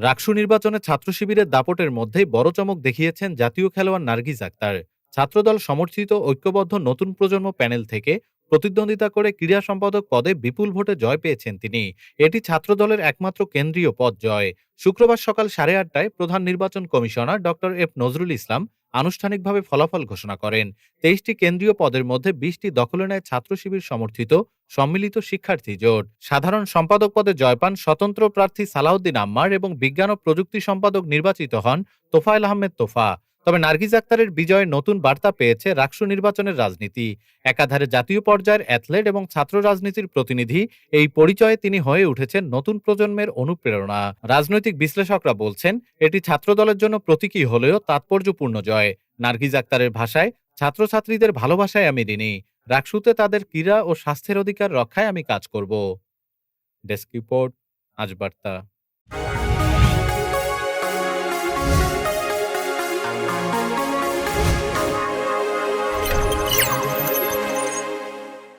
রাকসু নির্বাচনে ছাত্র শিবিরের দাপটের মধ্যেই বড় চমক দেখিয়েছেন জাতীয় খেলোয়াড় নার্গিস আক্তার। ছাত্রদল সমর্থিত, ঐক্যবদ্ধ নতুন প্রজন্ম প্যানেল থেকে প্রতিদ্বন্দ্বিতা করে ক্রীড়া সম্পাদক পদে বিপুল ভোটে জয় পেয়েছেন তিনি। এটি ছাত্রদলের একমাত্র কেন্দ্রীয় পদ জয়। শুক্রবার সকাল সাড়ে আটটায় প্রধান নির্বাচন commissioner doctor F Nazrul Islam আনুষ্ঠানিকভাবে ফলাফল ঘোষণা করেন। তেইশটি কেন্দ্রীয় পদের মধ্যে বিশটি দখলে নেয় ছাত্র শিবির সমর্থিত সম্মিলিত শিক্ষার্থী জোট। সাধারণ সম্পাদক পদে জয় পান স্বতন্ত্র প্রার্থী সালাউদ্দিন আম্মার এবং বিজ্ঞান ও প্রযুক্তি সম্পাদক নির্বাচিত হন তোফায়েল আহমেদ তোফা। তবে নার্গিস আক্তারের বিজয়ে নতুন বার্তা পেয়েছে রাকসু নির্বাচনের রাজনীতি। একাধারে জাতীয় পর্যায়ের অ্যাথলেট এবং ছাত্র রাজনীতির প্রতিনিধি এই পরিচয়ে তিনি হয়ে উঠেছেন নতুন প্রজন্মের অনুপ্রেরণা। রাজনৈতিক বিশ্লেষকরা বলছেন, এটি ছাত্র দলের জন্য প্রতীকী হলেও তাৎপর্যপূর্ণ জয়। নার্গিস আক্তারের ভাষায়, ছাত্রছাত্রীদের ভালোবাসায় আমি ঋণী। রাকসুতে তাদের ক্রীড়া ও স্বাস্থ্যের অধিকার রক্ষায় আমি কাজ করব। ডেস্ক রিপোর্ট, আজ বার্তা।